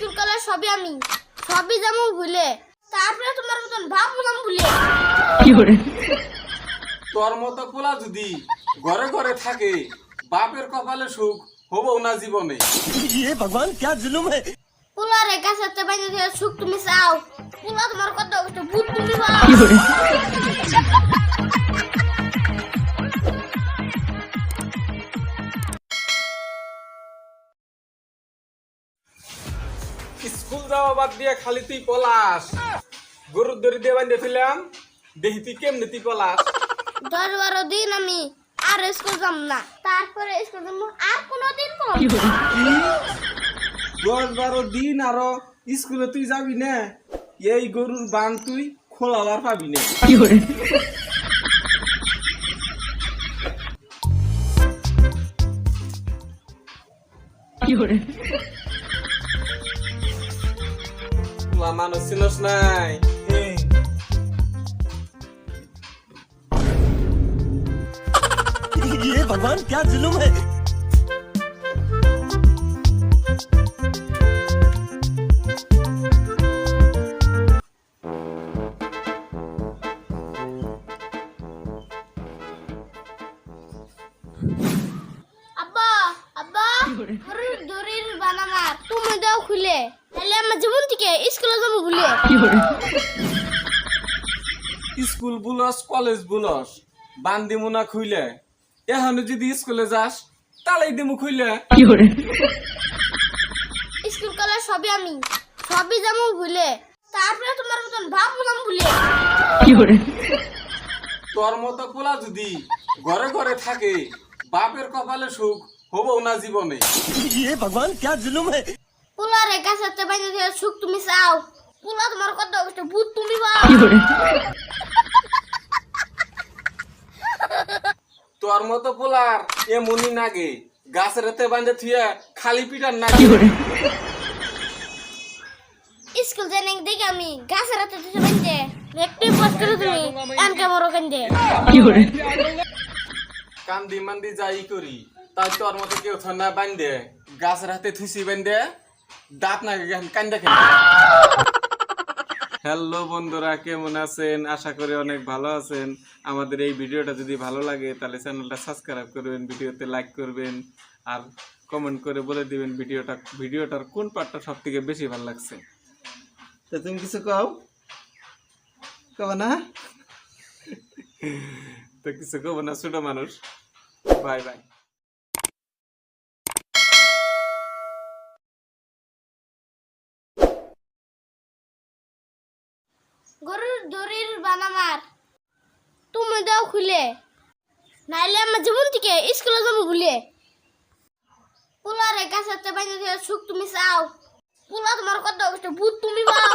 School college সবই আমি সবই যেমন ভুলে তারপরে তোমার মতন ভাবলাম ভুলে তোর মতো পোলা যদি ঘরে ঘরে থাকে বাপের কপালে সুখ হবো না জীবনে ये भगवान क्या जुलुम है পুলারে গাছেতে বাইরে দিয়ে সুখ তুমি চাও পুলা তোমার কত কষ্ট ভূত তুমি পাও স্কুল যাওয়া বাদ দিয়ে খালি তুই পলাস গরুর দড়ি দিয়ে বাঁধিয়েছিলাম দেখি তুই কেমনি তুই পলাস দশ বারো দিন আমি আর স্কুল যাব না। তারপরে স্কুল যাব আর কোনো দিন দশ বারো দিন আরও স্কুলে তুই যাবি না? এই গরুর বান তুই খোলাবার পাবি না। খোলা মানুষ চিনস নাই ये भगवान क्या जुलुम है আব্বা আব্বা গরুর দড়ির বানামার তুমি দাও খুলে তাহলে আমার জীবন থেকে স্কুলে যাবো ভুলে স্কুল বুলস কলেজ বুলস বান দিমু না খুইলে এখন যদি স্কুলে যাস তালাই দিমু খুইলে স্কুল কলেজ সবই আমি সবই যাবো ভুলে তারপরে তোমার মতন ভাবলাম ভুলে তোর মতো পোলা যদি ঘরে ঘরে থাকে বাপের কপালে সুখ হবো না জীবনে ये भगवान क्या जुलुम है পুলারে গাছেতে বাইরে দিয়ে সুখ তুমি চাও। পুলা তোমার কত কষ্ট ভূত তুমি তোর মতো পোলার এ মনি নাগে গাছের বাঁধে থুয়ে খালি পিটার নাগে। স্কুল জানি দেখি আমি গাছের হাতে দিতে বাইন্দে একটু করে তুমি কেন্দে। কান্দি মান্দি যাই করি তাই তোর মতো কেউ থর না বান্ধে গাছের হাতে থুসি বান্ধে দাঁত না কান্দে হ্যালো বন্ধুরা কেমন আছেন? আশা করি অনেক ভালো আছেন। আমাদের এই ভিডিওটা যদি ভালো লাগে তাহলে চ্যানেলটা সাবস্ক্রাইব করবেন ভিডিওতে লাইক করবেন আর কমেন্ট করে বলে দিবেন ভিডিওটা ভিডিওটার কোন পার্টটা সব থেকে বেশি ভালো লাগছে। তো তুমি কিছু কও? কও না? তো কিছু কব না ছোট মানুষ। Bye bye. গরুর দড়ির বানামার তুমি দাও খুলে। নাইলে আমার জীবন থেকে স্কুলে যাব ভুলে পোলারে কাছে বাইরে সুখ তুমি চাও। পোলা তোমার কত ভূত তুমি পাও